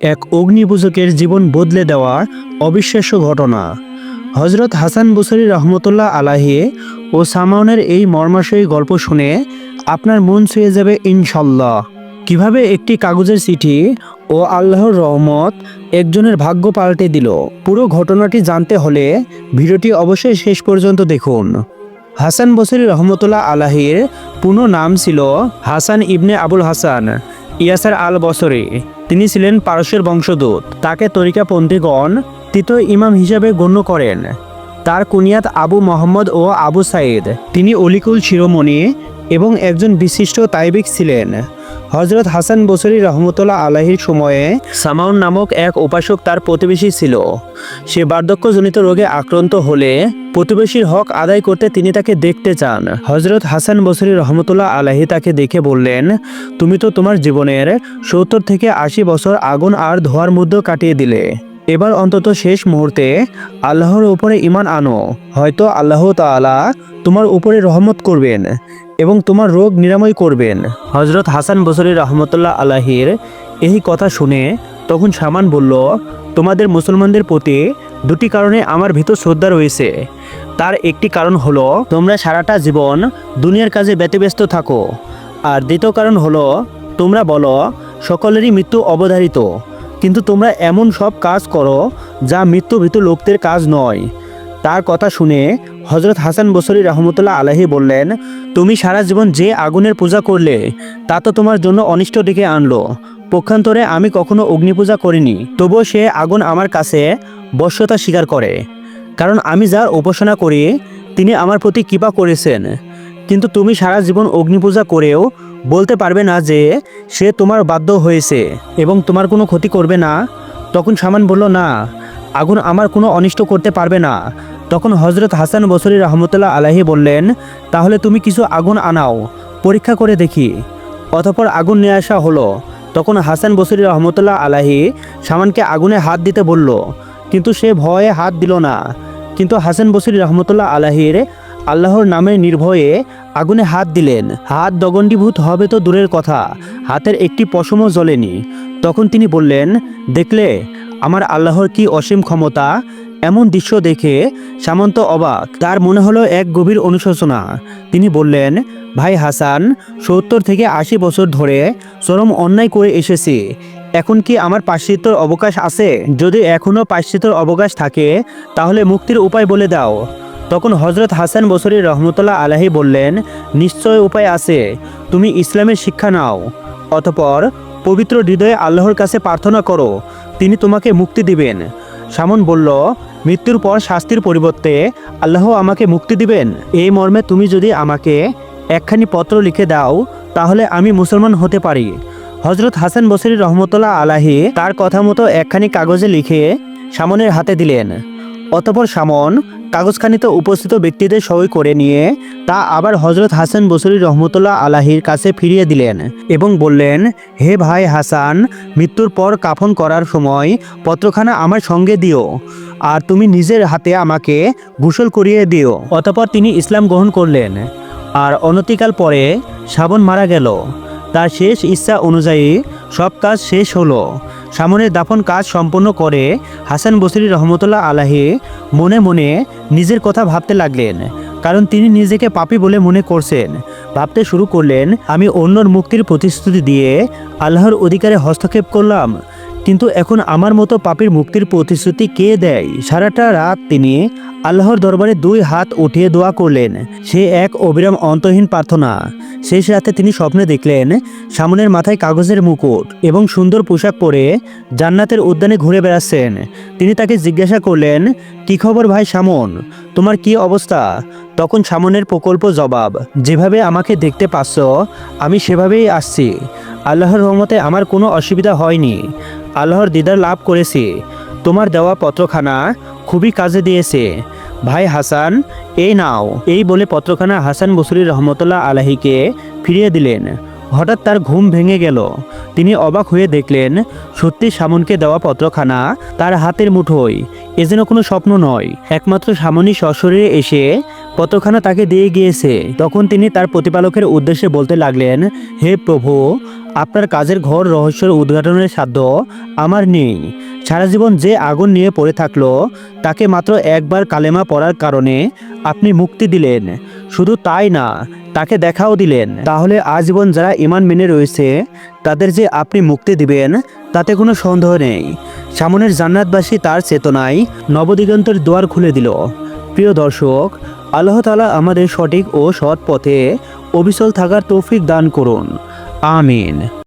এক অগ্নিপূজকের জীবন বদলে দেওয়া অবিশ্বাস্য ঘটনা। হজরত হাসান বসরি রহমতুল্লাহ আলাহি ও সামাউনের এই মর্মাশয়ী গল্প শুনে আপনার মন ছুঁয়ে যাবে ইনশাল্লাহ। কীভাবে একটি কাগজের চিঠি ও আল্লাহর রহমত একজনের ভাগ্য পাল্টে দিল, পুরো ঘটনাটি জানতে হলে ভিডিওটি অবশ্যই শেষ পর্যন্ত দেখুন। হাসান বসরি রহমতুল্লাহ আলাহির পুনঃ নাম ছিল হাসান ইবনে আবুল হাসান, ইয়াসার আল বসরি তিনি ছিলেন পারস্যের বংশদূত। তাকে তরিকাপন্থীগণ তৃতীয় ইমাম হিসাবে গণ্য করেন। তার কুনিয়াত আবু মোহাম্মদ ও আবু সাইদ। তিনি অলিকুল শিরোমণি এবং একজন বিশিষ্ট তাইবিক ছিলেন। হজরত হাসান বসরি রহমতুল্লাহ আলাহির সময়ে সামাউন নামক এক উপাসক তার প্রতিবেশী ছিল। সে বার্ধক্যজনিত রোগে আক্রান্ত হলে প্রতিবেশীর হক আদায় করতে তিনি তাকে দেখতে চান। হজরত হাসান বসরি রহমতুল্লাহ আলাহি তাকে দেখে বললেন, তুমি তো তোমার জীবনের সত্তর থেকে আশি বছর আগুন আর ধোয়ার মধ্যে কাটিয়ে দিলে। এবার অন্তত শেষ মুহূর্তে আল্লাহর উপরে ইমান আনো। হয়তো আল্লাহ তাআলা তোমার উপরে রহমত করবেন এবং তোমার রোগ নিরাময় করবেন। হজরত হাসান বসরি রহমতুল্লাহ আলাহির এই কথা শুনে তখন সামান বলল, তোমাদের মুসলমানদের প্রতি দুটি কারণে আমার ভিতর শ্রদ্ধা রয়েছে। তার একটি কারণ হলো, তোমরা সারাটা জীবন দুনিয়ার কাজে ব্যতিব্যস্ত থাকো। আর দ্বিতীয় কারণ হলো, তোমরা বলো, সকলেরই মৃত্যু অবধারিত। কিন্তু তোমরা এমন সব কাজ করো যা মৃত্যুভীত লোকদের কাজ নয়। তার কথা শুনে হজরত হাসান বসরি রহমতুল্লাহ আলাহি বললেন, তুমি সারা জীবন যে আগুনের পূজা করলে, তা তো তোমার জন্য অনিষ্ট ডেকে আনলো। পক্ষান্তরে আমি কখনো অগ্নিপূজা করিনি, তবুও সে আগুন আমার কাছে বশ্যতা স্বীকার করে। কারণ আমি যার উপাসনা করি, তিনি আমার প্রতি কৃপা করেছেন। কিন্তু তুমি সারা জীবন অগ্নি পূজা করেও বলতে পারবে না যে সে তোমার বাধ্য হয়েছে এবং তোমার কোনো ক্ষতি করবে না। তখন সামান বলল, না, আগুন আমার কোনো অনিষ্ট করতে পারবে না। তখন হজরত হাসান বসরি রহমতুল্লাহ আলাহি বললেন, তাহলে তুমি কিছু আগুন আনাও, পরীক্ষা করে দেখি। অতপর আগুন নিয়ে আসা হলো। তখন হাসান বসরি রহমতুল্লাহ আলাহি সামানকে আগুনে হাত দিতে বলল, কিন্তু সে ভয়ে হাত দিল না। কিন্তু হাসান বসরি রহমতুল্লাহ আলাহির আল্লাহর নামে নির্ভয়ে আগুনে হাত দিলেন। হাত দগণ্ডীভূত হবে তো দূরের কথা, হাতের একটি পশমও জ্বলেনি। তখন তিনি বললেন, দেখলে, আমার আল্লাহর কি অসীম ক্ষমতা? এমন দৃশ্য দেখে সামন্ত অবাক। তার মনে হলো এক গভীর অনুশোচনা। তিনি বললেন, ভাই হাসান, সত্তর থেকে আশি বছর ধরে চরম অন্যায় করে এসেছি। এখন কি আমার পাশ্চিত্যর অবকাশ আছে? যদি এখনও পাশ্চিত্যর অবকাশ থাকে, তাহলে মুক্তির উপায় বলে দাও। তখন হজরত হাসান বসরি রহমতুল্লাহ আলাহি বললেন, নিশ্চয় উপায় আছে, তুমি ইসলামের শিক্ষা নাও। অতপর পবিত্র হৃদয়ে আল্লাহর কাছে প্রার্থনা করো, তিনি তোমাকে মুক্তি দিবেন। সামন বলল, মৃত্যুর পর শাস্তির পরিবর্তে আল্লাহ আমাকে মুক্তি দিবেন। এই মর্মে তুমি যদি আমাকে একখানি পত্র লিখে দাও, তাহলে আমি মুসলমান হতে পারি। হজরত হাসান বসরি রহমতুল্লাহ আলাহি তার কথা মতো একখানি কাগজে লিখে সামনের হাতে দিলেন। অতপর সামন কাগজখানিতে উপস্থিত ব্যক্তিদের সই করে নিয়ে তা আবার হজরত হাসান বসরি রহমতুল্লাহ আলাহির কাছে ফিরিয়ে দিলেন এবং বললেন, হে ভাই হাসান, মৃত্যুর পর কাফন করার সময় পত্রখানা আমার সঙ্গে দিও, আর তুমি নিজের হাতে আমাকে গোসল করিয়ে দিও। অতপর তিনি ইসলাম গ্রহণ করলেন, আর অনতিকাল পরে শ্রাবণ মারা গেল। তার শেষ ইচ্ছা অনুযায়ী সব কাজ শেষ হলো। সামনের দাফন কাজ সম্পন্ন করে হাসান বসরি রহমতুল্লাহ আলাহি মনে মনে নিজের কথা ভাবতে লাগলেন, কারণ তিনি নিজেকে পাপী বলে মনে করছেন। ভাবতে শুরু করলেন, আমি অন্যর মুক্তির প্রতিশ্রুতি দিয়ে আল্লাহর অধিকারে হস্তক্ষেপ করলাম, কিন্তু এখন আমার মতো পাপীর মুক্তির প্রতিশ্রুতি কে দেয়? সারাটা রাত তিনি আল্লাহর দরবারে দুই হাত উঠিয়ে দোয়া করলেন। সে এক অবিরাম অন্তহীন প্রার্থনা। শেষ রাতে তিনি স্বপ্নে দেখলেন সামনের মাথায় কাগজের মুকুট এবং সুন্দর পোশাক পরে জান্নাতের উদ্যানে ঘুরে বেড়াচ্ছেন। তিনি তাকে জিজ্ঞাসা করলেন, কি খবর ভাই সামন? তোমার কি অবস্থা? তখন সামনের প্রকল্প জবাব, যেভাবে আমাকে দেখতে পাচ্ছ, আমি সেভাবেই আসছি। আল্লাহর রহমতে আমার কোনো অসুবিধা হয়নি। আল্লাহর দিদার লাভ করেছি। তোমার দেওয়া পত্রখানা খুবই কাজে দিয়েছে। ভাই হাসান, এই নাও। এই বলে পত্রখানা হাসান বসরি রহমতুল্লাহ আলাহিকে ফিরিয়ে দিলেন। হঠাৎ তার ঘুম ভেঙে গেল। তিনি অবাক হয়ে দেখলেন, সত্যি সামনকে দেওয়া পত্রখানা তার হাতের মুঠোয়। এ যেন কোনো স্বপ্ন নয়। একমাত্র সামনই সশরীরে এসে পত্রখানা তাকে দিয়ে গিয়েছে। তখন তিনি তার প্রতিপালকের উদ্দেশ্যে বলতে লাগলেন, হে প্রভু, আপনার কাজের ঘর রহস্যের উদ্ঘাটনের সাধ্য আমার নেই। সারা জীবন যে আগুন নিয়ে পড়ে থাকল, তাকে মাত্র একবার কালেমা পড়ার কারণে আপনি মুক্তি দিলেন। শুধু তাই না, তাকে দেখাও দিলেন। তাহলে আজীবন যারা ইমান মেনে রয়েছে, তাদের যে আপনি মুক্তি দিবেন, তাতে কোনো সন্দেহ নেই। সামনের জান্নাতবাসী তার চেতনায় নবদিগন্তের দুয়ার খুলে দিল। প্রিয় দর্শক, আল্লাহ তালা আমাদের সঠিক ও সৎ পথে অবিচল থাকার তৌফিক দান করুন। আমিন।